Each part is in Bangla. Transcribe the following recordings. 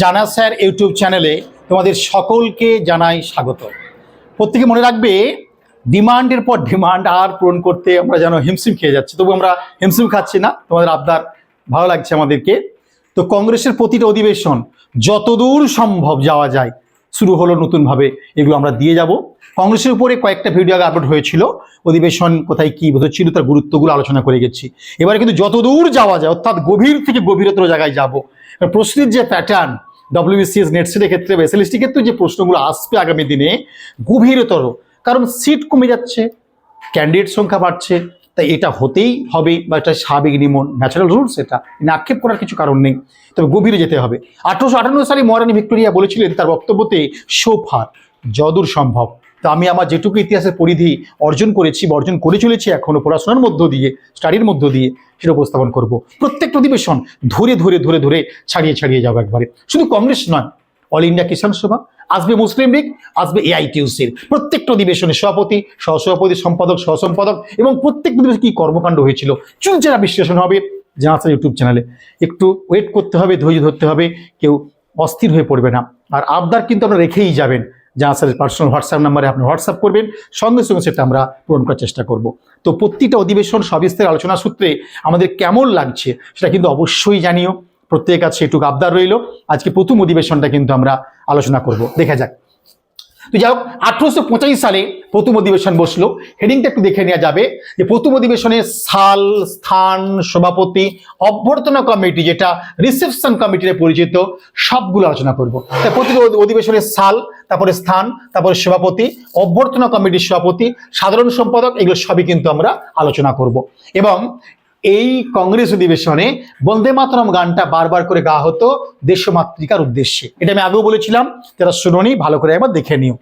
জানা স্যার ইউটিউব চ্যানেলে তোমাদের সকলকে জানাই স্বাগত। প্রত্যেকে মনে রাখবে, ডিমান্ডের পর ডিমান্ড আর পূরণ করতে আমরা যেন হিমসিম খেয়ে যাচ্ছি। তবু আমরা হিমসিম খাচ্ছি না, তোমাদের আবদার ভালো লাগছে আমাদেরকে। তো কংগ্রেসের প্রতিটা অধিবেশন যতদূর সম্ভব যাওয়া যায় শুরু হলো নতুনভাবে, এগুলো আমরা দিয়ে যাব। কংগ্রেসের উপরে কয়েকটা ভিডিও আগে আপলোড হয়েছিল। অধিবেশন কোথায় কী ছিল, তার গুরুত্বগুলো আলোচনা করে গেছি। এবারে কিন্তু যতদূর যাওয়া যায়, অর্থাৎ গভীর থেকে গভীরতর জায়গায় যাব। প্রশ্নের যে প্যাটার্ন ডব্লিউবিসিএস নেটসেটের ক্ষেত্রে বা এসএলএসটি ক্ষেত্রে যে প্রশ্নগুলো আসবে আগামী দিনে, গভীরতর। কারণ সিট কমে যাচ্ছে ক্যান্ডিডেট সংখ্যা বাড়ছে তাই এটা হতেই হবে বা এটা স্বাভাবিক নিমন ন্যাচারাল রুলস এটা। আক্ষেপ করার কিছু কারণ নেই। তবে গভীরে যেতে হবে। আঠারোশো আটান্ন সালে মহারানী ভিক্টোরিয়া বলেছিলেন তার বক্তব্যতে, সোফার যদূর সম্ভব। তা আমি আমার যেটুকু ইতিহাসের পরিধি অর্জন করেছি বা অর্জন করে চলেছি এখনও পড়াশোনার মধ্য দিয়ে, স্টাডির মধ্য দিয়ে, সেটা উপস্থাপন করব। প্রত্যেকটা অধিবেশন ধরে ধরে ধরে ধরে ছাড়িয়ে ছাড়িয়ে যাব একবারে। শুধু কংগ্রেস নয়, অল ইন্ডিয়া কিষাণ সভা আসবে মুসলিম লীগ, আসবে এআইটিউসির। প্রত্যেকটা অধিবেশনে সভাপতি, সহসভাপতি, সম্পাদক, সহসম্পাদক এবং প্রত্যেক অধিবেশনে কী কর্মকাণ্ড হয়েছিল চুনচেরা বিশ্লেষণ হবে জানাসা ইউটিউব চ্যানেলে। একটু ওয়েট করতে হবে, ধৈর্য ধরতে হবে, কেউ অস্থির হয়ে পড়বে না। আর আবদার কিন্তু আপনারা রেখেই যাবেন। জাহাজ স্যারের পার্সোনাল হোয়াটসঅ্যাপ নাম্বারে আপনি হোয়াটসঅ্যাপ করবেন, সঙ্গে সঙ্গে সেটা আমরা পূরণ করার চেষ্টা করব। তো প্রতিটা অধিবেশন সবিস্তার আলোচনা সূত্রে আমাদের কেমন লাগছে সেটা কিন্তু অবশ্যই জানিও। প্রত্যেকের কাছে এটুকু আবদার রইল। আজকে প্রথম অধিবেশনটা কিন্তু আমরা আলোচনা করব। দেখা যাক। তো যাই হোক, আঠারোশো পঁচাশি সালে প্রথম অধিবেশন বসল। হেডিংটা একটু দেখে নেওয়া যাবে যে প্রথম অধিবেশনের সাল, স্থান, সভাপতি, অভ্যর্থনা কমিটি, যেটা রিসেপশন কমিটিতে পরিচিত, সবগুলো আলোচনা করব। তাই প্রতিটি অধি- অধিবেশনের সাল, তারপরে স্থান, তারপরে সভাপতি, অভ্যর্থনা কমিটির সভাপতি, সাধারণ সম্পাদক, এগুলো সবই কিন্তু আমরা আলোচনা করব। এবং এই কংগ্রেস অধিবেশনে বন্দে মাতরম গানটা বারবার করে গা হতো দেশমাতৃকার উদ্দেশ্যে। এটা আমি আগেও বলেছিলাম, যারা শুনোনি, ভালো করে একবার দেখে নিও।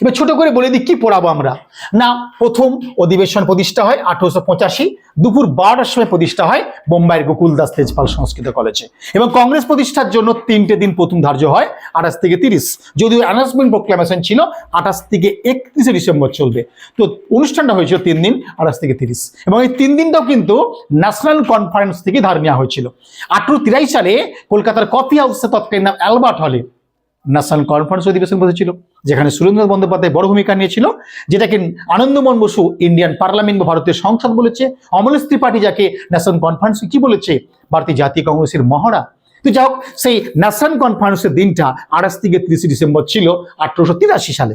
এবার ছোট করে বলে দিই, কি পড়াবো আমরা? না, প্রথম অধিবেশন প্রতিষ্ঠা হয় আঠারোশো পঁচাশি, দুপুর বারোটার সময় প্রতিষ্ঠা হয় বোম্বাইয়ের গোকুলদাস তেজপাল সংস্কৃত কলেজে। এবং কংগ্রেস প্রতিষ্ঠার জন্য তিনটে দিন প্রথম ধার্য হয়, আঠাশ থেকে তিরিশ। যদিও অ্যানাউন্সমেন্ট প্রোক্লামেশন ছিল, আঠাশ থেকে একত্রিশে ডিসেম্বর চলবে। তো অনুষ্ঠানটা হয়েছিল তিন দিন, আঠাশ থেকে তিরিশ। এবং এই তিন দিনটাও কিন্তু ন্যাশনাল কনফারেন্স থেকে ধার নেওয়া হয়েছিল। আঠারো তিরাশি সালে কলকাতার কফি হাউসে তৎকালীন নাম অ্যালবার্ট হলে। ন্যাশনাল কনফারেন্স অধিবেশন বসেছিল, যেখানে সুরেন্দ্রনাথ বন্দ্যোপাধ্যায় বড় ভূমিকা নিয়েছিল, যেটাকে আনন্দমোহন বসু ইন্ডিয়ান পার্লামেন্ট বা ভারতীয় সংসদ বলেছে, অমলেশ ত্রিপাঠী যাকে ন্যাশনাল কনফারেন্স কি বলেছে, ভারতীয় জাতীয় কংগ্রেসের মহড়া। তো যাই হোক, সেই ন্যাশনাল কনফারেন্সের দিনটা আঠাশ থেকে তিরিশে ডিসেম্বর ছিল আঠারোশো তিরাশি সালে।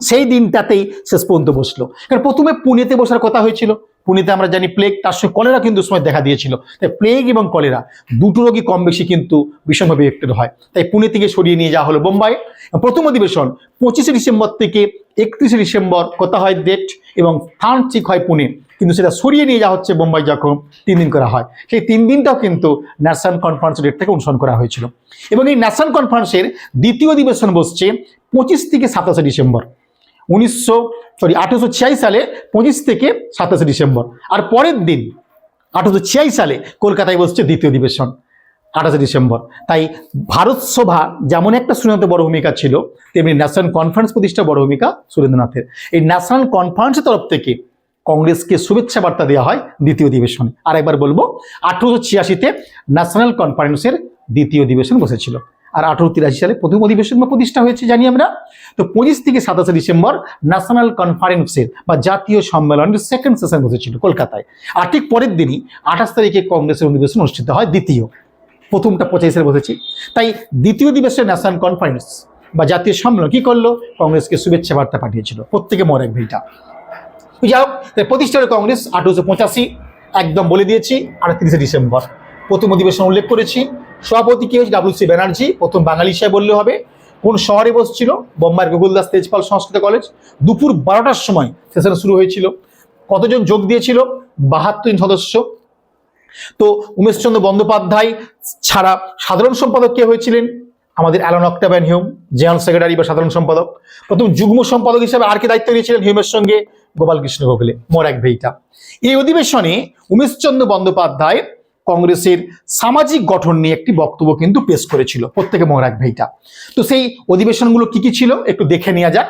সেই দিনটাতেই শেষ পর্যন্ত বসল। কারণ প্রথমে পুনেতে বসার কথা হয়েছিল পুনেতে আমরা জানি প্লেগ তার সঙ্গে কলেরা কিন্তু সময় দেখা দিয়েছিল। তাই প্লেগ এবং কলেরা, দুটো রোগী কম বেশি কিন্তু ভীষণভাবে এফেক্টেড হয়। তাই পুনে থেকে সরিয়ে নিয়ে যাওয়া হলো বোম্বাই। প্রথম অধিবেশন পঁচিশে ডিসেম্বর থেকে একত্রিশে ডিসেম্বর, কথা হয় ডেট এবং স্থান ঠিক হয় পুনে। কিন্তু সেটা সরিয়ে নিয়ে যাওয়া হচ্ছে বোম্বাই যখন তিন দিন করা হয়। সেই তিন দিনটাও কিন্তু ন্যাশনাল কনফারেন্সের ডেট থেকে অনুসরণ করা হয়েছিল। এবং এই ন্যাশনাল কনফারেন্সের দ্বিতীয় অধিবেশন বসছে পঁচিশ থেকে সাতাশে ডিসেম্বর। উনিশশো সরি আঠেরোশো ছিয়াশি সালে পঁচিশ থেকে সাতাশে ডিসেম্বর। আর পরের দিন, আঠেরোশো ছিয়াশি সালে কলকাতায় বসছে দ্বিতীয় অধিবেশন, আঠাশে ডিসেম্বর। তাই ভারত সভা যেমন একটা সুরেন্দ্রনাথের বড় ভূমিকা ছিল, তেমনি ন্যাশনাল কনফারেন্স প্রতিষ্ঠা বড় ভূমিকা সুরেন্দ্রনাথের। এই ন্যাশনাল কনফারেন্সের তরফ থেকে কংগ্রেসকে শুভেচ্ছা বার্তা দেওয়া হয় দ্বিতীয় অধিবেশনে। আর একবার বলব, আঠারোশো ছিয়াশিতে ন্যাশনাল কনফারেন্সের দ্বিতীয় অধিবেশন বসেছিল। আর আঠারো তিরাশি সালে প্রথম অধিবেশন বা প্রতিষ্ঠা হয়েছে জানি আমরা। তো পঁচিশ থেকে সাতাশে ডিসেম্বর ন্যাশনাল কনফারেন্সের বা জাতীয় সম্মেলনের সেকেন্ড সেশন বসেছিল কলকাতায়। আর ঠিক পরের দিনই আঠাশ তারিখে কংগ্রেসের অধিবেশন অনুষ্ঠিত হয় দ্বিতীয়। প্রথমটা পঁচাশি বসেছি। তাই দ্বিতীয় দিবসে ন্যাশনাল কনফারেন্স বা জাতীয় সম্মেলন কি করল? কংগ্রেসকে শুভেচ্ছা বার্তা পাঠিয়েছিল। প্রত্যেকে মর এক ভিটা যাই হোক, তাই প্রতিষ্ঠা কংগ্রেস আঠারোশো পঁচাশি, একদম বলে দিয়েছি, আটত্রিশে ডিসেম্বর। প্রথম অধিবেশন উল্লেখ করেছি। সভাপতি কে হচ্ছে ডাব্লিউ সি ব্যানার্জি, প্রথম বাঙালি হিসাবে বললে হবে। কোন শহরে বসছিল? বোম্বাইয়ের গোকুলদাস তেজপাল সংস্কৃত কলেজ। দুপুর বারোটার সময় সেশন শুরু হয়েছিল। কতজন যোগ দিয়েছিল? বাহাত্তর সদস্য। তো উমেশচন্দ্র বন্দ্যোপাধ্যায় ছাড়া সাধারণ সম্পাদক কে হয়েছিলেন? আমাদের Allan Octavian Hume, general secretary বা সাধারণ সম্পাদক। প্রথম যুগ্ম সম্পাদক হিসেবে আর কে দায়িত্ব নিয়েছিলেন হিউমের সঙ্গে? গোপালকৃষ্ণ গোখলে, মোর এক ভেইটা। এই অধিবেশনে উমেশচন্দ্র বন্দ্যোপাধ্যায় কংগ্রেসের সামাজিক গঠন নিয়ে একটি বক্তব্য কিন্তু পেশ করেছিল প্রত্যেকে মোর এক ভেইটা তো সেই অধিবেশনগুলো কি কি ছিল একটু দেখে নেওয়া যাক।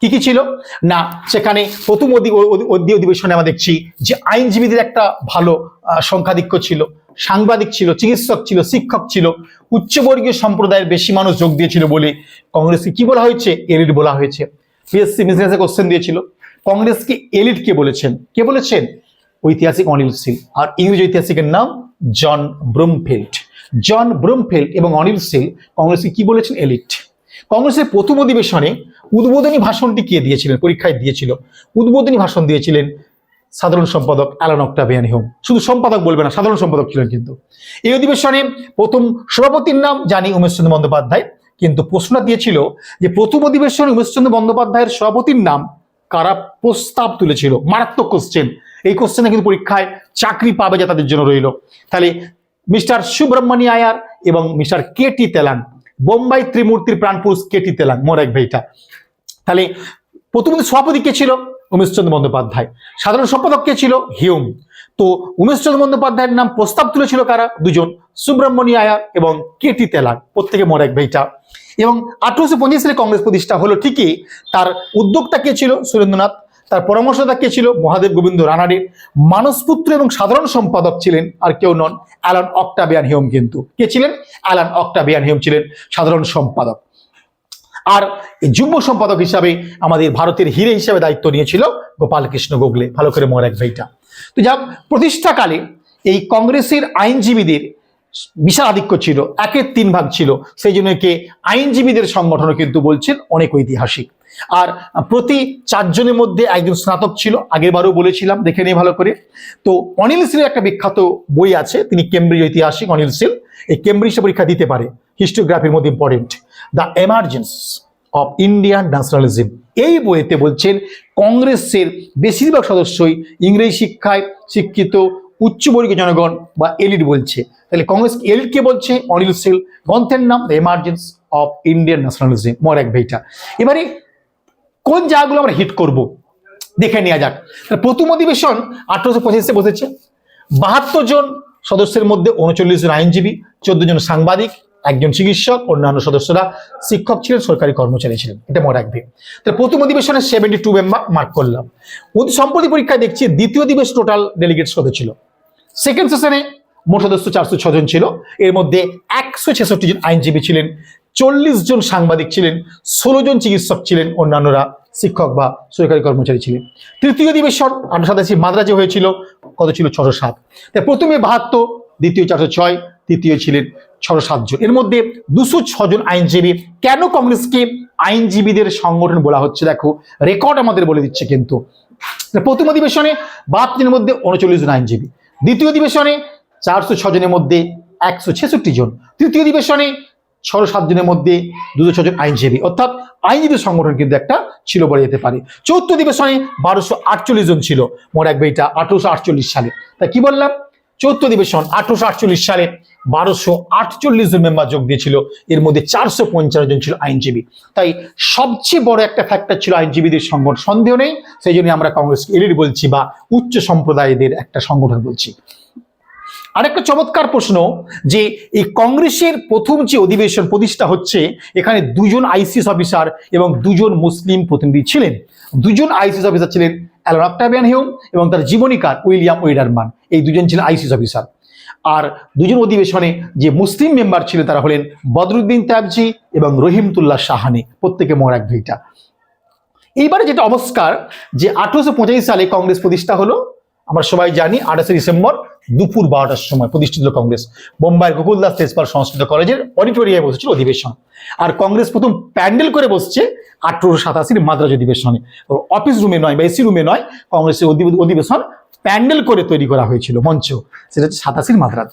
কি কি ছিল? না, সেখানে প্রথম অধি- অধি- অধি- অধিবেশনে আমরা দেখছি যে আইনজীবীদের একটা ভালো সংখ্যাধিক্য ছিল। সাংবাদিক ছিল, চিকিৎসক ছিল, শিক্ষক ছিল, উচ্চবর্গীয় সম্প্রদায়ের বেশি মানুষ যোগ দিয়েছিল বলে কংগ্রেসকে কি বলা হয়েছে? এলিট বলা হয়েছে। পিএসসি বিজনেসে কোশ্চেন দিয়েছিল। কংগ্রেসকে এলিট কে বলেছেন। কে বলেছেন? ঐতিহাসিক অনিল সিল আর ইংরেজ ঐতিহাসিকের নাম জন ব্রুমফিল্ড। জন ব্রুমফিল্ড এবং অনিল সিল কংগ্রেসকে কি বলেছেন? এলিট। কংগ্রেসের প্রথম অধিবেশনে উদ্বোধনী ভাষণটি কে দিয়েছিলেন? পরীক্ষায় দিয়েছিল। উদ্বোধনী ভাষণ দিয়েছিলেন সাধারণ সম্পাদক অ্যালান অক্টাভিয়ান হোম। শুধু সম্পাদক বলবে না, সাধারণ সম্পাদক ছিলেন কিন্তু। এই অধিবেশনে প্রথম সভাপতির নাম জানি উমেশচন্দ্র বন্দ্যোপাধ্যায়, কিন্তু প্রশ্ন দিয়েছিল যে প্রথম অধিবেশনে উমেশচন্দ্র বন্দ্যোপাধ্যায়ের সভাপতির নাম কারা প্রস্তাব তুলেছিল? মারাত্মক কোশ্চেন এই কোশ্চেনে কিন্তু পরীক্ষায় চাকরি পাবে যা তাদের জন্য রইল। তাহলে মিস্টার সুব্রহ্মণী আয়ার এবং মিস্টার কে টি তেলান, বোম্বাই ত্রিমূর্তির প্রাণপুরুষ কে টি তেলান, মোর এক ভাইটা। তাহলে প্রথমত সভাপতি কে ছিল? উমেশচন্দ্র বন্দ্যোপাধ্যায়। সাধারণ সম্পাদক কে ছিল? হিউম। তো উমেশচন্দ্র বন্দ্যোপাধ্যায়ের নাম প্রস্তাব তুলেছিল কারা? দুজন, সুব্রহ্মণী আয়ার এবং কে টি তেলান, প্রত্যেকে মোর এক ভাইটা। এবং আঠারোশো পঞ্চাশ সালে কংগ্রেস প্রতিষ্ঠা হলো ঠিকই, তার উদ্যোক্তা কে ছিল? সুরেন্দ্রনাথ। তার পরামর্শদাতা কে ছিল? মহাদেব গোবিন্দ রানাডে মানসপুত্র এবং সাধারণ সম্পাদক ছিলেন আর কেউ নন, অ্যালান অক্টাবিয়ান হিউম কিন্তু। কে ছিলেন? অ্যালান অক্টাবিয়ান হিউম ছিলেন সাধারণ সম্পাদক। আর যুগ্ম সম্পাদক হিসাবে আমাদের ভারতের হিরে হিসাবে দায়িত্ব নিয়েছিল গোপালকৃষ্ণ গোগলে ভালো করে মর এক ভাইটা তো যাক, প্রতিষ্ঠাকালে এই কংগ্রেসের আইনজীবীদের বিশাল আধিক্য ছিল, একের তিন ভাগ ছিল। সেই জন্য একে আইনজীবীদের সংগঠনও কিন্তু বলছেন অনেক ঐতিহাসিক। আর প্রতি চারজনের মধ্যে একজন স্নাতক ছিল আগের বারও বলেছিলাম, দেখে নিয়ে ভালো করে। তো অনিল সিলের একটা বিখ্যাত বই আছে, তিনি কেমব্রিজ ঐতিহাসিক অনিল সিল। এই কেমব্রিজে পরীক্ষা দিতে পারে, হিস্টোগ্রাফির মধ্যে important the emergence of Indian nationalism. এই বইতে বলছেন, কংগ্রেসের বেশিরভাগ সদস্যই ইংরেজি শিক্ষায় শিক্ষিত উচ্চবর্গীয় জনগণ বা এলিট বলছে। তাহলে কংগ্রেস এলিট কে বলছে? অনিল সিল গ্রন্থের নাম the emergence of Indian nationalism মর এক ভাইটা। এবারে কোন জায়গাগুলো আমরা হিট করব? দেখে নেওয়া যাক। প্রথম অধিবেশন আঠারোশো পঁচিশে বসেছে। বাহাত্তর জন সদস্যের মধ্যে উনচল্লিশ জন আইনজীবী, চোদ্দ জন সাংবাদিক, একজন চিকিৎসক, অন্যান্য সদস্যরা শিক্ষক ছিলেন, সরকারি কর্মচারী ছিলেন। এটা মনে রাখবে তাহলে প্রথম অধিবেশনে সেভেন্টি টু মেম্বার মার্ক করলাম সম্প্রতি পরীক্ষায় দেখছি দ্বিতীয় দিবস টোটাল ডেলিগেটস কত ছিল? সেকেন্ড সেশনে মোট সদস্য চারশো ছজন ছিল। এর মধ্যে একশো ছেষট্টি জন আইনজীবী ছিলেন, চল্লিশ জন সাংবাদিক ছিলেন, ষোলো জন চিকিৎসক ছিলেন, অন্যান্যরা শিক্ষক বা সরকারি কর্মচারী ছিলেন। তৃতীয় দিবেশন আঠারো সাতাশি মাদ্রাজে হয়েছিল, কত ছিল? ছশো সাত। তাই প্রথমে বাহাত্তর, দ্বিতীয় চারশো ছয়, তৃতীয় ছিলেন ছশো সাতজন এর মধ্যে দুশো ছজন আইনজীবী। কেন কংগ্রেসকে আইনজীবীদের সংগঠন বলা হচ্ছে? দেখো, রেকর্ড আমাদের বলে দিচ্ছে কিন্তু। প্রথম অধিবেশনে বাহাত্তরের মধ্যে উনচল্লিশ জন আইনজীবী। দ্বিতীয় অধিবেশনে চারশো ছজনের মধ্যে একশো ছেষট্টি জন। তৃতীয় অধিবেশনে ছশো সাতজনের মধ্যে দুশো ছজন আইনজীবী। অর্থাৎ আইনজীবী সংগঠন কিন্তু একটা ছিল বলা যেতে পারে। চৌদ্দ অধিবেশনে বারোশো আটচল্লিশ জন ছিল। মনে রাখবে এটা আঠারোশো আটচল্লিশ সালে। তা কি বললাম? চৌদ্দ অধিবেশন আঠারোশো আটচল্লিশ সালে বারোশো আটচল্লিশ জন মেম্বার যোগ দিয়েছিল। এর মধ্যে চারশো পঞ্চান্ন জন ছিল আইনজীবী। তাই সবচেয়ে বড় একটা ফ্যাক্টর ছিল আইনজীবীদের সংগঠন। সন্দেহ নেই, সেই জন্য আমরা কংগ্রেস এলিট বলছি বা উচ্চ সম্প্রদায়দের একটা সংগঠন বলছি। আরেকটা চমৎকার প্রশ্ন যে এই কংগ্রেসের প্রথম যে অধিবেশন প্রতিষ্ঠা হচ্ছে, এখানে দুজন আইসিএস অফিসার এবং দুজন মুসলিম প্রতিনিধি ছিলেন। দুজন আইসিএস অফিসার ছিলেন অ্যালন অক্টাভিয়ান হিউম এবং তার জীবনীকার উইলিয়াম ওয়েডারমান। এই দুজন ছিলেন আইসিএস অফিসার। আর দুজন অধিবেশনে যে মুসলিম মেম্বার ছিলেন তারা হলেন বদরুদ্দিন ত্যাবজি এবং রহিমতুল্লাহ সাহানি। প্রত্যেকে মোর এক ভিটা এইবারে যেটা অবস্কার যে আঠারোশো পঁচাশি সালে কংগ্রেস প্রতিষ্ঠা হলো, আমরা সবাই জানি আঠাশে ডিসেম্বর দুপুর বারোটার সময় প্রতিষ্ঠিত কংগ্রেস। বোম্বাই গোকুলদাস তেজপাল সংস্কৃত কলেজের অডিটোরিয়ামে বসেছিল অধিবেশন। আর কংগ্রেস প্রথম প্যান্ডেল করে বসছে আঠারোশো সাতাশির মাদ্রাজ অধিবেশনে। অফিস রুমে নয় বা এসি রুমে নয়, কংগ্রেসের অধিবেশন প্যান্ডেল করে তৈরি করা হয়েছিল মঞ্চ। সেটা হচ্ছে সাতাশির মাদ্রাজ।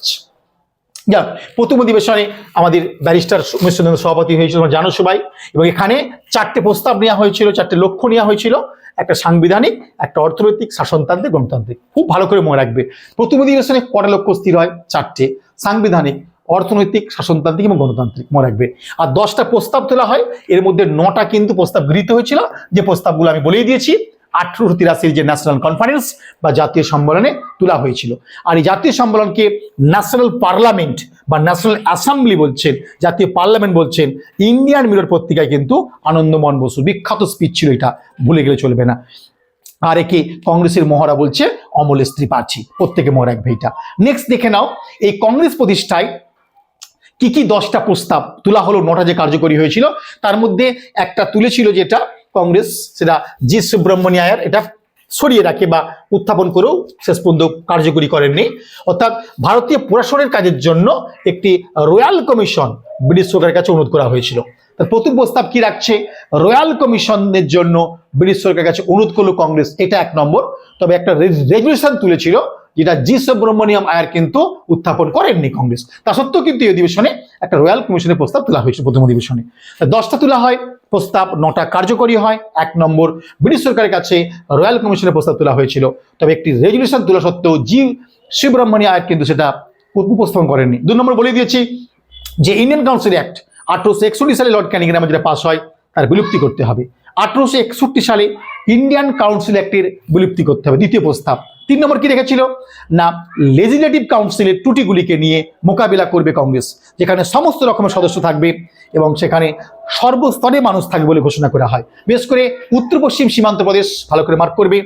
যাক, প্রথম অধিবেশনে আমাদের ব্যারিস্টার উমেশচন্দ্র সভাপতি হয়েছিল জানো সবাই। এবং এখানে চারটে প্রস্তাব নেওয়া হয়েছিল, চারটে লক্ষ্য নেওয়া হয়েছিল। একটা সাংবিধানিক, একটা অর্থনৈতিক, শাসনতান্ত্রিক, গণতান্ত্রিক। খুব ভালো করে মনে রাখবে। প্রথম অধিবেশনে কটা লক্ষ্য স্থির হয়? চারটে। সাংবিধানিক, অর্থনৈতিক, শাসনতান্ত্রিক এবং গণতান্ত্রিক মনে রাখবে। আর দশটা প্রস্তাব তোলা হয়। এর মধ্যে নটা কিন্তু প্রস্তাব গৃহীত হয়েছিল। যে প্রস্তাবগুলো আমি বলেই দিয়েছি আঠারোশো তিরাশির যে ন্যাশনাল কনফারেন্স বা জাতীয় সম্মেলনে তোলা হয়েছিল। আর এই জাতীয় সম্মেলনকে ন্যাশনাল পার্লামেন্ট বা ন্যাশনাল অ্যাসেম্বলি বলছেন, জাতীয় পার্লামেন্ট বলছেন ইন্ডিয়ান মিরর পত্রিকায় কিন্তু আনন্দমোহন বসু, বিখ্যাত স্পিচ ছিল এটা, ভুলে গেলে চলবে না। আর একে কংগ্রেসের মহড়া বলছে অমলেশ ত্রিপাঠী প্রত্যেকে মহড়া এক ভাইটা। নেক্সট দেখে নাও, এই কংগ্রেস প্রতিষ্ঠায় কি কি দশটা প্রস্তাব তোলা হলো, নটা যে কার্যকরী হয়েছিল, তার মধ্যে একটা তুলেছিল যেটা কংগ্রেস, সেটা জি সুব্রহ্মণ্যায়ের এটা সরিয়ে রাখে বা উত্থাপন করেও শেষ পর্যন্ত কার্যকরী করেননি। অর্থাৎ ভারতীয় প্রশাসনের কাজের জন্য একটি রয়্যাল কমিশন ব্রিটিশ সরকারের কাছে অনুরোধ করা হয়েছিল। তার প্রথম প্রস্তাব কি রাখছে? রয়্যাল কমিশনের জন্য ব্রিটিশ সরকারের কাছে অনুরোধ করল কংগ্রেস, এটা এক নম্বর। তবে একটা রেজলিউশন তুলেছিল যেটা জি সুব্রমণিয়াম আয়ার কিন্তু উত্থাপন করেননি কংগ্রেস। তা সত্ত্বেও কিন্তু এই অধিবেশনে একটা রয়্যাল কমিশনের প্রস্তাব তোলা হয়েছিল প্রথম অধিবেশনে। দশটা তোলা হয়, প্রস্তাব নটা কার্যকরী হয়, এক নম্বর ব্রিটিশ সরকারের কাছে রয়্যাল কমিশনের প্রস্তাব তোলা হয়েছিল। তবে একটি রেজলিউশন তোলা সত্ত্বেও জি সুব্রমণিয়া আয়ার কিন্তু সেটা উপস্থাপন করেননি। দু নম্বর বলে দিয়েছি যে ইন্ডিয়ান কাউন্সিল অ্যাক্ট আঠারোশো একষট্টি সালে লর্ড ক্যানিগ্রামে যেটা পাস হয়, তার বিলুপ্তি করতে হবে। আঠারোশো একষট্টি সালে ইন্ডিয়ান কাউন্সিল অ্যাক্টের বিলুপ্তি করতে হবে। দ্বিতীয় প্রস্তাব। তিন নম্বর কি রেখেছিল না লেজিসলেটিভ কাউন্সিলের ত্রুটিগুলিকে নিয়ে মোকাবিলা করবে কংগ্রেস, যেখানে সমস্ত রকমের সদস্য থাকবে এবং সেখানে সর্বস্তরে মানুষ থাকবে বলে ঘোষণা করা হয়। বিশেষ করে উত্তর পশ্চিম সীমান্ত প্রদেশ, ভালো করে মার্ক করবে।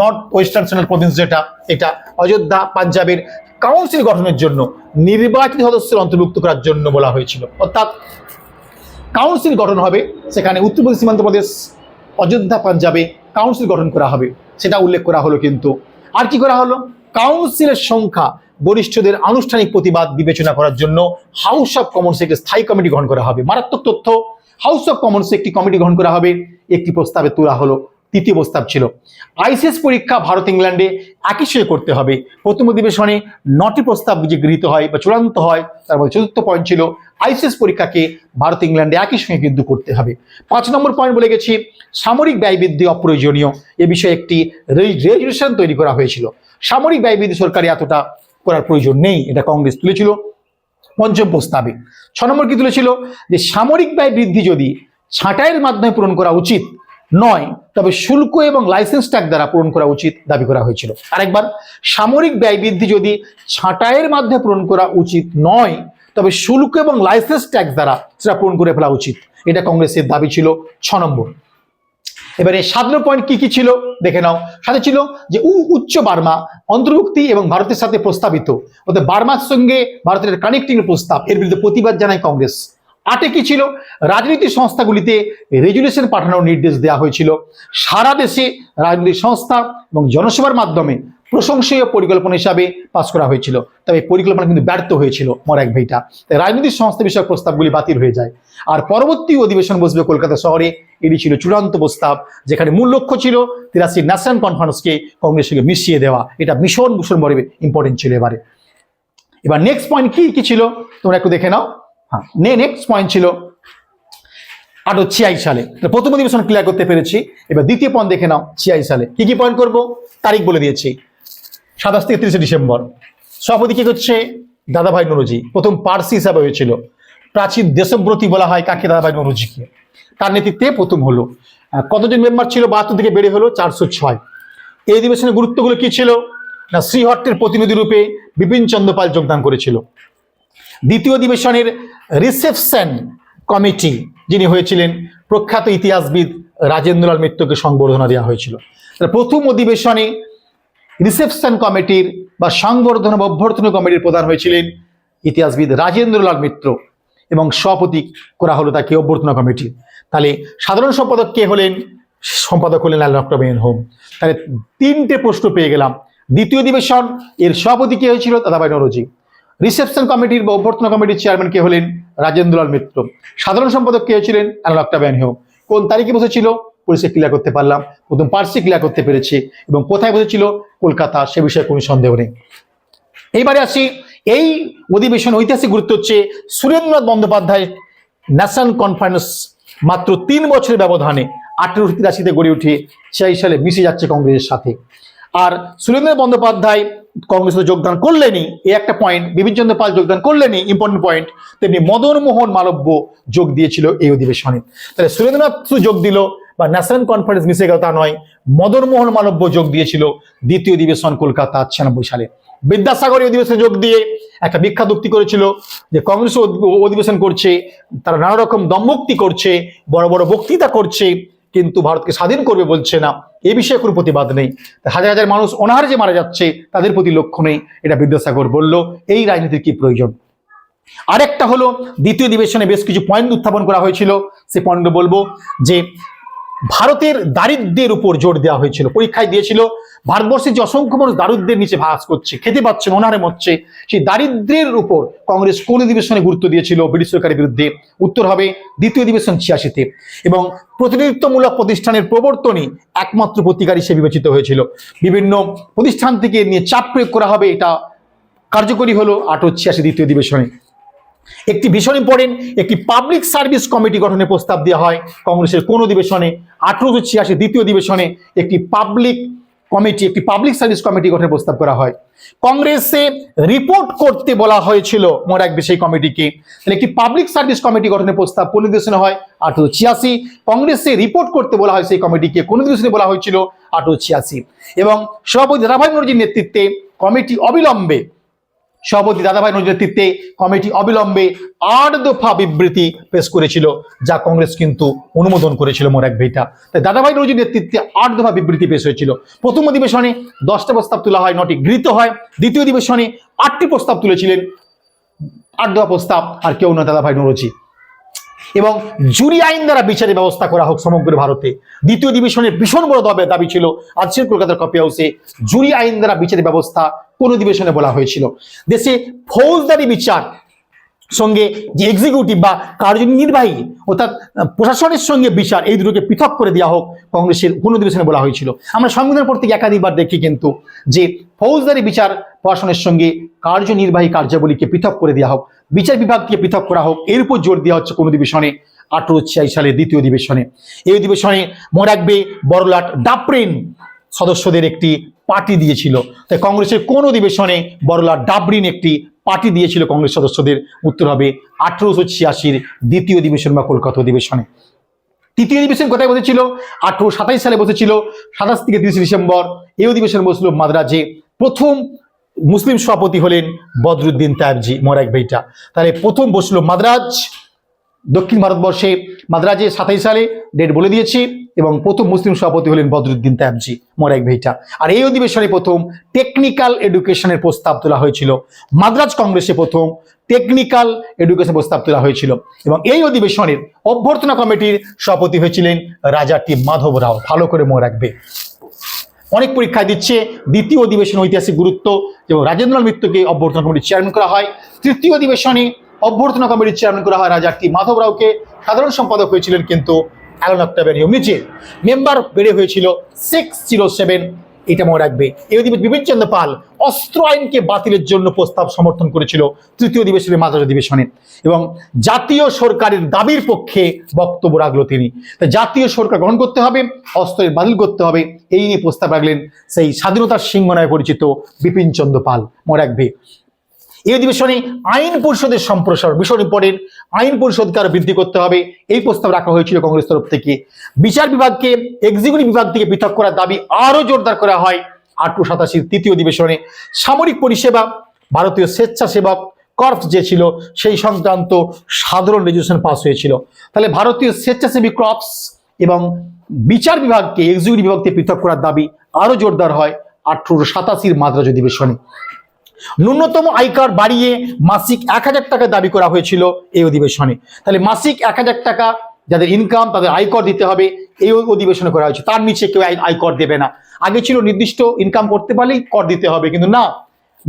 নর্থ ওয়েস্টার্ন সেন্ট্রাল প্রভিন্স যেটা, এটা অযোধ্যা, পাঞ্জাবের কাউন্সিল গঠনের জন্য, নির্বাচিত সদস্যের অন্তর্ভুক্ত করার জন্য বলা হয়েছিল। অর্থাৎ কাউন্সিল গঠন হবে, সেখানে উত্তরপ্রদেশ সীমান্ত প্রদেশ, অযোধ্যা, পাঞ্জাবে কাউন্সিল গঠন করা হবে। সেটা উল্লেখ করা হলো কিন্তু। আর কি করা হলো? কাউন্সিলের সংখ্যা বরিষ্ঠদের আনুষ্ঠানিক প্রতিবাদ বিবেচনা করার জন্য হাউস অফ কমন্স একটি স্থায়ী কমিটি গ্রহণ করা হবে। মারাত্মক তথ্য। হাউস অফ কমন্স একটি কমিটি গ্রহণ করা হবে। একটি প্রস্তাবে তোলা হলো। তৃতীয় প্রস্তাব ছিল। আইসিএস পরীক্ষা ভারত ইংল্যান্ডে একই সঙ্গে করতে হবে। প্রথম অধিবেশনে নটি প্রস্তাব যে গৃহীত হয় বা চূড়ান্ত হয়, তার মধ্যে চতুর্থ পয়েন্ট ছিল আইসিএস পরীক্ষাকে ভারত ইংল্যান্ডে একই সঙ্গে কিন্তু করতে হবে। পাঁচ নম্বর পয়েন্ট বলে গেছি, সামরিক ব্যয় বৃদ্ধি অপ্রয়োজনীয়। এ বিষয়ে একটি রেজুলেশন তৈরি করা হয়েছিল। সামরিক ব্যয় বৃদ্ধি সরকারি এতটা করার প্রয়োজন নেই, এটা কংগ্রেস তুলেছিল পঞ্চম প্রস্তাবে। ছ নম্বর কি তুলেছিল? যে সামরিক ব্যয় বৃদ্ধি যদি ছাঁটাইয়ের মাধ্যমে পূরণ করা উচিত নয়, তবে শুল্ক এবং লাইসেন্স ট্যাক্স দ্বারা পূরণ করা উচিত দাবি করা হয়েছিল। আরেকবার, সামরিক ব্যয় বৃদ্ধি যদি ছাঁটাইয়ের মাধ্যমে পূরণ করা উচিত নয়, তবে শুল্ক এবং লাইসেন্স ট্যাক্স দ্বারা সেটা পূরণ করে ফেলা উচিত। এটা কংগ্রেসের দাবি ছিল ছ নম্বর। এবারে সাত পয়েন্ট কি কি ছিল? দেখে নাও। সাথে ছিল যে উ- উচ্চ বার্মা অন্তর্ভুক্তি এবং ভারতের সাথে প্রস্তাবিত। অর্থাৎ বার্মার সঙ্গে ভারতের কানেক্টিং প্রস্তাব। এর বিরুদ্ধে প্রতিবাদ জানায় কংগ্রেস। আটে কি ছিল? রাজনৈতিক সংস্থাগুলিতে রেজুলেশন পাঠানোর নির্দেশ দেওয়া হয়েছিল। সারা দেশে রাজনৈতিক সংস্থা এবং জনসভার মাধ্যমে প্রশংসনীয় পরিকল্পনা হিসাবে পাশ করা হয়েছিল। তবে পরিকল্পনা কিন্তু ব্যর্থ হয়েছিল, মর এক ভাইটা। তাই রাজনৈতিক সংস্থা বিষয়ক প্রস্তাবগুলি বাতিল হয়ে যায়। আর পরবর্তী অধিবেশন বসবে কলকাতা শহরে, এটি ছিল চূড়ান্ত প্রস্তাব, যেখানে মূল লক্ষ্য ছিল তিরাশি ন্যাশনাল কনফারেন্সকে কংগ্রেসের সঙ্গে মিশিয়ে দেওয়া। এটা ভীষণ ভীষণ বড় ইম্পর্টেন্ট ছিল এবারে। এবার নেক্সট পয়েন্ট কি কি ছিল? তোমরা একটু দেখে নাও। নে নেক্সট পয়েন্ট ছিল আঠারো ছিয়াই সালে। প্রথম অধিবেশন ক্লিয়ার করতে পেরেছি। এবার দ্বিতীয় পয়েন্ট দেখে নাও ছিয়াই সালে। কি কি পয়েন্ট করব? তারিখ বলে দিয়েছি। সাতাশ থেকে তিরিশে ডিসেম্বর। সভাপতি কি করছে দাদাভাই নরুজি। প্রথম পার্সি হিসাবে হয়েছিল। প্রাচীন দেশব্রতী বলা হয় কাকে দাদাভাই নরুজিকে। তার নেতৃত্বে প্রথম হলো। কতজন মেম্বার ছিল? বাহাত্তর থেকে বেড়ে হলো চারশো ছয়। এই অধিবেশনের গুরুত্বগুলো কি ছিল? না শ্রীহট্টের প্রতিনিধি রূপে বিপিন চন্দ্রপাল যোগদান করেছিল। দ্বিতীয় অধিবেশনের রিসেপশন কমিটি যিনি হয়েছিলেন প্রখ্যাত ইতিহাসবিদ রাজেন্দ্রলাল মিত্রকে সংবর্ধনা দেওয়া হয়েছিল। প্রথম অধিবেশনে রিসেপশন কমিটির বা সংবর্ধনা বা অভ্যর্থনা কমিটির প্রধান হয়েছিলেন ইতিহাসবিদ রাজেন্দ্রলাল মিত্র এবং সভাপতি করা হলো তাকে অভ্যর্থনা কমিটি। তাহলে সাধারণ সম্পাদক কে হলেন? সম্পাদক হলেন লাল ডক্টর বেন হোম। তাহলে তিনটে প্রশ্ন পেয়ে গেলাম। দ্বিতীয় অধিবেশন, এর সভাপতি কে হয়েছিল? দাদাভাই নরজি। রিসেপশন কমিটির বা অভ্যর্থনা কমিটির চেয়ারম্যান কে হলেন রাজেন্দ্রলাল মিত্র। সাধারণ সম্পাদক কে হয়েছিলেন অ্যানালক্টা ব্যানহেও কোন তারিখে বসেছিল? পরিষ্কার ক্লিয়ার করতে পারলাম। প্রথম পার্সি ক্লিয়ার করতে পেরেছি এবং কোথায় বসেছিল? কলকাতা। সে বিষয়ে কোনো সন্দেহ নেই। এইবারে আসি। এই অধিবেশন ঐতিহাসিক গুরুত্ব হচ্ছে সুরেন্দ্রনাথ বন্দ্যোপাধ্যায় ন্যাশনাল কনফারেন্স মাত্র তিন বছরের ব্যবধানে আঠেরোশো তিরাশিতে গড়ে উঠে সেই সালে মিশে যাচ্ছে কংগ্রেসের সাথে। আর সুরেন্দ্রনাথ বন্দ্যোপাধ্যায় কংগ্রেসে যোগদান করলেনি এই একটা পয়েন্ট বিপিন চন্দ্র পাল যোগদান করলেনই ইম্পর্টেন্ট পয়েন্ট তেমনি মদন মোহন মালব্য যোগ দিয়েছিল এই অধিবেশনে। তাহলে সুরেন্দ্রনাথ যোগ দিল বা ন্যাশনাল কনফারেন্স মিশে গেল তা নয় মদন মোহন মালব্য যোগ দিয়েছিল দ্বিতীয় অধিবেশন কলকাতা ছিয়ানব্বই সালে। বিদ্যাসাগর অধিবেশনে যোগ দিয়ে একটা বিখ্যাত উক্তি করেছিল যে কংগ্রেস অধিবেশন করছে, তারা নানা রকম দম্মুক্তি করছে, বড় বড় বক্তৃতা করছে কিন্তু ভারতকে স্বাধীন করবে বলছে না। এ বিষয়ে কোনো প্রতিবাদ নেই। হাজার হাজার মানুষ অনাহারে যে মারা যাচ্ছে, তাদের প্রতি লক্ষ্য নেই, এটা বিদ্যাসাগর বলল। এই রাজনীতির কি প্রয়োজন? আরেকটা হলো, দ্বিতীয় অধিবেশনে বেশ কিছু পয়েন্ট উত্থাপন করা হয়েছিল। সে পয়েন্ট বলব যে ভারতের দারিদ্র্যের উপর জোর দেওয়া হয়েছিল। পরীক্ষায় দিয়েছিল ভারতবর্ষের যে অসংখ্য মানুষ দারিদ্র্যের নিচে ভাস করছে, খেতে পাচ্ছে অনাহারে মরছে, সেই দারিদ্র্যের উপর কংগ্রেস কোন অধিবেশনে গুরুত্ব দিয়েছিল ব্রিটিশ সরকারের বিরুদ্ধে? উত্তর হবে দ্বিতীয় অধিবেশন ছিয়াশিতে। এবং প্রতিনিধিত্বমূলক প্রতিষ্ঠানের প্রবর্তনই একমাত্র প্রতিকার হিসেবে বিবেচিত হয়েছিল। বিভিন্ন প্রতিষ্ঠান থেকে নিয়ে চাপ প্রয়োগ করা হবে, এটা কার্যকরী হলো আটও ছিয়াশি দ্বিতীয় অধিবেশনে। একটি ভীষণ ইম্পর্টেন্ট একটি পাবলিক সার্ভিস কমিটি গঠনের প্রস্তাব দেওয়া হয়। কংগ্রেসের কোন অধিবেশনে, আঠারোশো ছিয়াশি দ্বিতীয় অধিবেশনে একটি পাবলিক কমিটি একটি পাবলিক সার্ভিস কমিটি গঠনের প্রস্তাব করা হয়। কংগ্রেসে রিপোর্ট করতে বলা হয়েছিল মোর এক সেই কমিটিকে তাহলে একটি পাবলিক সার্ভিস কমিটি গঠনের প্রস্তাব কোন অধিবেশনে হয়? আঠারোশো ছিয়াশি। কংগ্রেসে রিপোর্ট করতে বলা হয় সেই কমিটিকে কোন অধিবেশনে বলা হয়েছিল আঠারোশো ছিয়াশি। এবং সভাপতি দাদাভাই নরজির নেতৃত্বে কমিটি অবিলম্বে সভাপতি দাদাভাই নেতৃত্বে কমিটি অবিলম্বে আট দফা বিবৃতি পেশ করেছিল, যা কংগ্রেস কিন্তু অনুমোদন করেছিল মোরাক ভেটা তাই দাদাভাই নজরুল নেতৃত্বে আট দফা বিবৃতি পেশ হয়েছিল। প্রথম অধিবেশনে দশটা প্রস্তাব তোলা হয়, নটি গৃহীত হয়। দ্বিতীয় অধিবেশনে আটটি প্রস্তাব তুলেছিলেন। আট দফা প্রস্তাব, আর কেউ না দাদাভাই নরজি। এবং জুরি আইন দ্বারা বিচারের ব্যবস্থা করা হোক সমগ্র ভারতে। দ্বিতীয় ডিভিশনের ভীষণ বড় দাবি দাবি ছিল আজকের কলকাতার কপি হাউসে জুরি আইন দ্বারা বিচারের ব্যবস্থা কোন অধিবেশনে বলা হয়েছিল। দেশে ফৌজদারি বিচার সঙ্গে যে এক্সিকিউটিভ বা কার্যনির্বাহী, অর্থাৎ প্রশাসনের সঙ্গে বিচার, এই দুটোকে পৃথক করে দেওয়া হোক, কংগ্রেসের অধিবেশনে বলা হয়েছিল। আমরা সংবিধান থেকে একাধিকবার দেখি কিন্তু যে ফৌজদারি বিচার প্রশাসনের সঙ্গে কার্যনির্বাহী কার্যাবলীকে পৃথক করে দেওয়া হোক, বিচার বিভাগকে পৃথক করা হোক, এর উপর জোর দেওয়া হচ্ছে কোন অধিবেশনে আঠারো ছিয়াশি সালে দ্বিতীয় অধিবেশনে। এই অধিবেশনে মনে রাখবে, বড়লাট ডাপ্রেন সদস্যদের একটি পার্টি দিয়েছিল। তাই কংগ্রেসের কোন অধিবেশনে বড়লাট ডাবরিন একটি পার্টি দিয়েছিল কংগ্রেস সদস্যদের। উত্তর হবে আঠারোশো ছিয়াশির দ্বিতীয় অধিবেশন বা কলকাতা অধিবেশনে। তৃতীয় অধিবেশন কোথায় বসেছিল? আঠারো সাতাইশ সালে বসেছিল সাতাশ থেকে তিরিশে ডিসেম্বর। এই অধিবেশন বসল মাদ্রাজে। প্রথম মুসলিম সভাপতি হলেন বদরুদ্দিন তায়েবজি মোরাক ভাইটা। তাহলে প্রথম বসল মাদ্রাজ, দক্ষিণ ভারতবর্ষে। মাদ্রাজে সাতাইশ সালে ডেট বলে দিয়েছি। এবং প্রথম মুসলিম সভাপতি হলেন বদরুদ্দিন তায়েবজি মোরাক ভেইটা। আর এই অধিবেশনে প্রথম টেকনিক্যাল এডুকেশনের প্রস্তাব তোলা হয়েছিল। মাদ্রাজ কংগ্রেসে প্রথম টেকনিক্যাল এডুকেশন প্রস্তাব তোলা হয়েছিল। এবং এই অধিবেশনের অভ্যর্থনা কমিটির সভাপতি হয়েছিলেন রাজা টি মাধব রাও। ভালো করে মনে রাখবে। অনেক পরীক্ষায় দিচ্ছে। দ্বিতীয় অধিবেশন ঐতিহাসিক গুরুত্ব এবং রাজেন্দ্রলাল মিত্রকে অভ্যর্থনা কমিটির চেয়ারম্যান করা হয়। তৃতীয় অধিবেশনে অভ্যর্থনা কমিটির চেয়ারম্যান করা হয় রাজা টি মাধব রাওকে। সাধারণ সম্পাদক হয়েছিলেন কিন্তু অ্যালন অক্টাবের নিয়ম নিচে। মেম্বার বেড়ে হয়েছিল সিক্স জিরো সেভেন এটা মনে রাখবে। এই অধিবেশন বিপিন চন্দ্র পাল অস্ত্র আইনকে বাতিলের জন্য প্রস্তাব সমর্থন করেছিল তৃতীয় অধিবেশনের মাদ্রাজ অধিবেশনে। এবং জাতীয় সরকারের দাবির পক্ষে বক্তব্য রাখল তিনি। তা জাতীয় সরকার গ্রহণ করতে হবে, অস্ত্রের বাতিল করতে হবে, এই নিয়ে প্রস্তাব রাখলেন সেই স্বাধীনতার সিংহ নামে পরিচিত বিপিন চন্দ্র পাল। মনে রাখবে এই অধিবেশনে আইন পরিষদের সম্প্রসারণ ভীষণ ইম্পর্টেন্ট আইন পরিষদকে বৃদ্ধি করতে হবে। এই প্রস্তাব রাখা হয়েছিল কংগ্রেস তরফ থেকে। বিচার বিভাগকে এক্সিকিউটিভ বিভাগ থেকে পৃথক করার দাবি আরও জোরদার করা হয় আটশো সাতাশির তৃতীয় অধিবেশনে। সামরিক পরিষেবা, ভারতীয় স্বেচ্ছাসেবক কর্পস যে ছিল, সেই সংক্রান্ত সাধারণ রেজুলেশন পাস হয়েছিল। তাহলে ভারতীয় স্বেচ্ছাসেবী ক্রপস এবং বিচার বিভাগকে এক্সিকিউটিভ বিভাগ থেকে পৃথক করার দাবি আরও জোরদার হয় আঠারোশো সাতাশির মাদ্রাজ অধিবেশনে। ন্যূনতম আয়কার বাড়িয়ে মাসিক এক হাজার টাকা দাবি করা হয়েছিল এই অধিবেশনে। তাহলে মাসিক এক হাজার টাকা যাদের ইনকাম তাদের আয়কর দিতে হবে, এই অধিবেশনে করা হয়েছে। তার নিচে কেউ আয়কর দেবে না। আগে ছিল নির্দিষ্ট ইনকাম করতে পারলেই কর দিতে হবে, কিন্তু না।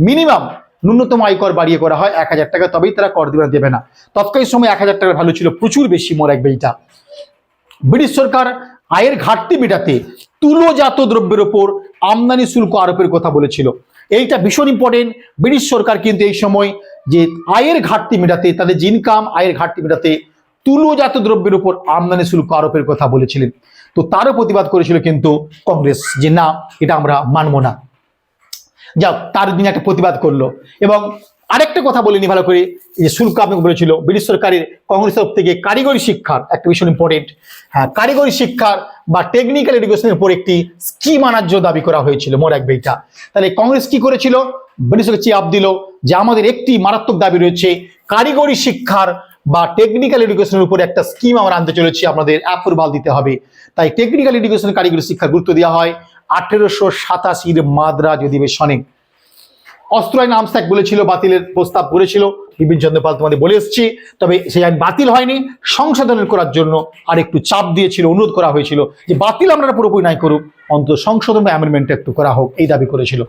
মিনিমাম ন্যূনতম আয়কর বাড়িয়ে করা হয় এক হাজার টাকা, তবেই তারা কর দেবে না দেবে না। তৎকালীন সময় এক হাজার টাকার ভ্যালু ছিল প্রচুর বেশি, মোর এক বেইটা। ব্রিটিশ সরকার আয়ের ঘাটতি মেটাতে তুলোজাত দ্রব্যের ওপর আমদানি শুল্ক আরোপের কথা বলেছিল। এইটা ভীষণ ইম্পর্টেন্ট ব্রিটিশ সরকার কিন্তু এই সময় যে আয়ের ঘাটতি মেটাতে, তাদের যে ইনকাম আয়ের ঘাটতি মেটাতে তুলোজাত দ্রব্যের উপর আমদানি শুল্ক আরোপের কথা বলেছিলেন। তো তারও প্রতিবাদ করেছিল কিন্তু কংগ্রেস যে না, এটা আমরা মানব না। যাক, তার দিন একটা প্রতিবাদ করল। এবং আরেকটা কথা বলিনি ভালো করে যে শুল্ক আপনাকে বলেছিল, ব্রিটিশ সরকারের কংগ্রেস তরফ থেকে কারিগরি শিক্ষার একটা ভীষণ ইম্পর্টেন্ট হ্যাঁ কারিগরি শিক্ষার বা টেকনিক্যাল এডুকেশনের উপর একটি স্কিম আনার জন্য দাবি করা হয়েছিল মোর এক বেটা তাহলে কংগ্রেস কি করেছিল? ব্রিটিশকে চাপ দিল যে আমাদের একটি মারাত্মক দাবি রয়েছে, কারিগরি শিক্ষার বা টেকনিক্যাল এডুকেশনের উপরে একটা স্কিম আমরা আনতে চলেছি আপনাদের অ্যাপ্রুভাল দিতে হবে। তাই টেকনিক্যাল এডুকেশন কারিগরি শিক্ষার গুরুত্ব দেওয়া হয়। আঠেরোশো সাতাশির মাদ্রাজ অধিবেশনে। অস্ত্র আইন আমস্তাক বলেছিল, বাতিলের প্রস্তাব করেছিল। বিপিন চন্দ্র পাল তোমাদের বলে এসেছি, তবে সেই আইন বাতিল হয়নি। সংশোধনের করার জন্য আর একটু চাপ দিয়েছিল, অনুরোধ করা হয়েছিল যে বাতিল আপনারা পুরোপুরি নাই করুক, অন্তত সংশোধন বা অ্যামেন্ডমেন্ট একটু করা হোক, এই দাবি করেছিল।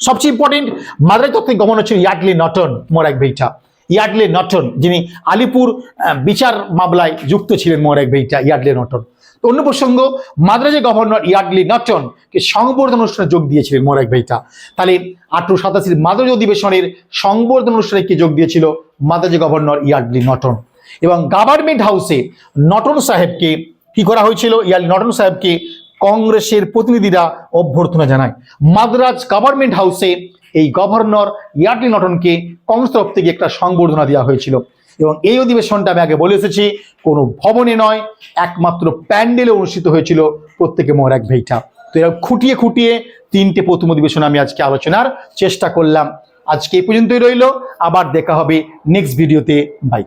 সবচেয়ে ইম্পর্টেন্ট মাদ্রাজ তত্ত্বের গভর্নর ছিল ইয়াডলি নটন মোরাক ভেইটা। ইয়াডলে নটন, যিনি আলিপুর বিচার মামলায় যুক্ত ছিলেন মোরাক ভেইটা, ইয়াডলে নটন। অন্য প্রসঙ্গ মাদ্রাজের গভর্নর ইয়াডলি নটন কে সংবর্ধনা অনুষ্ঠানে যোগ দিয়েছিলেন মোরাক ভাইটা। তাহলে আঠারো সাতাশির মাদ্রাজ অধিবেশনের সংবর্ধনা অনুষ্ঠানে কে যোগ দিয়েছিল? মাদ্রাজের গভর্নর ইয়াডলি নটন। এবং গভর্নমেন্ট হাউসে নটন সাহেবকে কি করা হয়েছিল? ইয়াডলি নটন সাহেবকে কংগ্রেসের প্রতিনিধিরা অভ্যর্থনা জানায়। মাদ্রাজ গভর্নমেন্ট হাউসে এই গভর্নর ইয়ার্ডলি নটনকে কংগ্রেস তরফ থেকে একটা সংবর্ধনা দেওয়া হয়েছিল। এবং এই অধিবেশনটা আমি আগে বলে এসেছি, কোনো ভবনে নয়, একমাত্র প্যান্ডেলে অনুষ্ঠিত হয়েছিল প্রত্যেকে মোর এক ভেইটা তো এরকম খুঁটিয়ে খুঁটিয়ে তিনটে প্রথম অধিবেশন আমি আজকে আলোচনার চেষ্টা করলাম। আজকে এই পর্যন্তই রইল, আবার দেখা হবে নেক্সট ভিডিওতে বাই